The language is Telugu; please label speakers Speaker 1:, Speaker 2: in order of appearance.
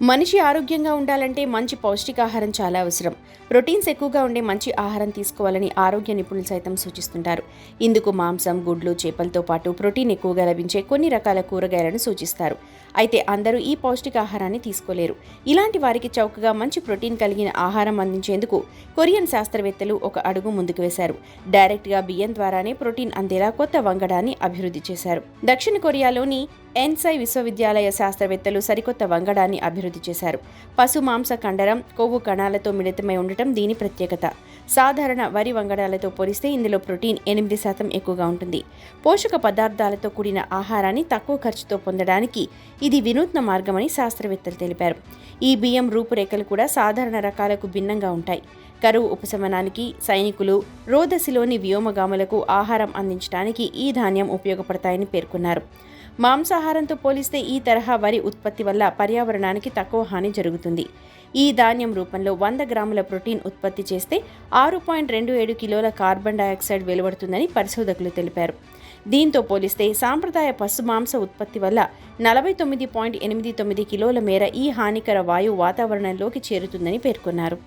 Speaker 1: మనిషి ఆరోగ్యంగా ఉండాలంటే మంచి పౌష్టికాహారం చాలా అవసరం. ప్రోటీన్స్ ఎక్కువగా ఉండే మంచి ఆహారం తీసుకోవాలని ఆరోగ్య నిపుణులు సైతం సూచిస్తుంటారు. ఇందుకు మాంసం గుడ్లు చేపలతో పాటు ప్రోటీన్ ఎక్కువగా లభించే కొన్ని రకాల కూరగాయలను సూచిస్తారు. అయితే అందరూ ఈ పౌష్టికాహారాన్ని తీసుకోలేరు. ఇలాంటి వారికి చౌకగా మంచి ప్రోటీన్ కలిగిన ఆహారం అందించేందుకు కొరియన్ శాస్త్రవేత్తలు ఒక అడుగు ముందుకు వేశారు. డైరెక్ట్గా బియ్యం ద్వారానే ప్రోటీన్ అందేలా కొత్త వంగడాన్ని అభివృద్ధి చేశారు. దక్షిణ కొరియాలోని ఎన్సై విశ్వవిద్యాలయ శాస్త్రవేత్తలు సరికొత్త వంగడాన్ని అభివృద్ధి చేశారు. పశు మాంస కండరం కొవ్వు కణాలతో మిళితమై ఉండటం దీని ప్రత్యేకత. సాధారణ వరి వంగడాలతో పోలిస్తే ఇందులో ప్రోటీన్ ఎనిమిది శాతం ఎక్కువగా ఉంటుంది. పోషక పదార్థాలతో కూడిన ఆహారాన్ని తక్కువ ఖర్చుతో పొందడానికి ఇది వినూత్న మార్గమని శాస్త్రవేత్తలు తెలిపారు. ఈ బియ్యం రూపురేఖలు కూడా సాధారణ రకాలకు భిన్నంగా ఉంటాయి. కరువు ఉపశమనానికి సైనికులు రోదసిలోని వ్యోమగాములకు ఆహారం అందించడానికి ఈ ధాన్యం ఉపయోగపడతాయని పేర్కొన్నారు. మాంసాహారంతో పోలిస్తే ఈ తరహా వరి ఉత్పత్తి వల్ల పర్యావరణానికి తక్కువ హాని జరుగుతుంది. ఈ ధాన్యం రూపంలో వంద గ్రాముల ప్రోటీన్ ఉత్పత్తి చేస్తే ఆరు పాయింట్ రెండు ఏడు కిలోల కార్బన్ డయాక్సైడ్ వెలువడుతుందని పరిశోధకులు తెలిపారు. దీంతో పోలిస్తే సాంప్రదాయ పశు మాంస ఉత్పత్తి వల్ల నలభై తొమ్మిది పాయింట్ ఎనిమిది తొమ్మిది కిలోల మేర ఈ హానికర వాయువు వాతావరణంలోకి చేరుతుందని పేర్కొన్నారు.